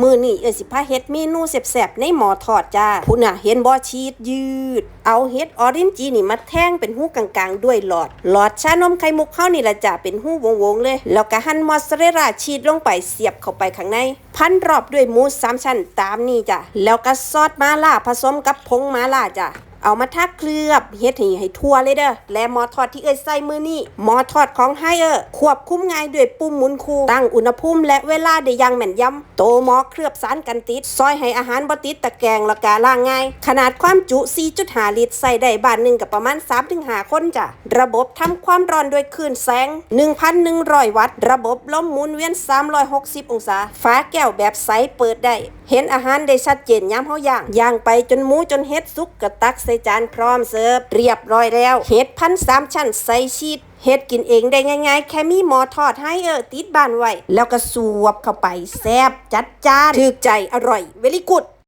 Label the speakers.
Speaker 1: มือนี่เอ้ยสิพาเฮ็ดเมนูแซ่บๆในหม้อทอดจ้าคุณน่ะเห็นบ่ชีสยืด เอาเฮ็ดออรินจีนี่มาแท่งเป็นหู้กลางๆ ด้วยหลอด หลอดชานมไข่มุกเข้านี่ละจ้าเป็นหู้วงๆเลย แล้วก็หั่นมอสซาเรลลาชีสลงไปเสียบเข้าไปข้างใน พันรอบด้วยหมูสามชั้นตามนี่จ้ะแล้วก็ซอสมาล่าผสมกับผงมาล่าจ้ะ เอามาทักเคลือบเฮ็ดให้ให้ทั่วเลยเด้อและหมอทอดที่เอ้ยใส่มือนี่หมอทอดของไฮเออร์ควบคุมง่ายด้วยปุ่มหมุนคูตั้งอุณหภูมิและเวลาได้อย่างแม่นยำโตหมอเคลือบสารกันติดซอยให้อาหารบ่ติดตะแกรงและกาล่างง่าย ขนาดความจุ 4.5 ลิตรใส่ได้บ้านหนึงกับประมาณ 3-5 คนจ้ะระบบทำความร้อนด้วยคลื่นแสง 1,100 วัตต์ ระบบลมหมุนเวียน 360 องศาฝาแก้วแบบใสเปิดได้ เห็นอาหารได้ชัดเจนย้ำเฮาย่างย่างไปจนหมูจนเฮ็ดสุกกระตักส่จานพร้อมเสิร์ฟเรียบร้อยแล้ว เห็ดพันสามชั้นใส่ชีสเฮ็ดกินเองได้ง่ายๆ แค่มีหมอทอดให้เออติดบ้านไว้ แล้วก็สวบเข้าไปแซบจัดจ้านถึกใจอร่อยเวลิกุด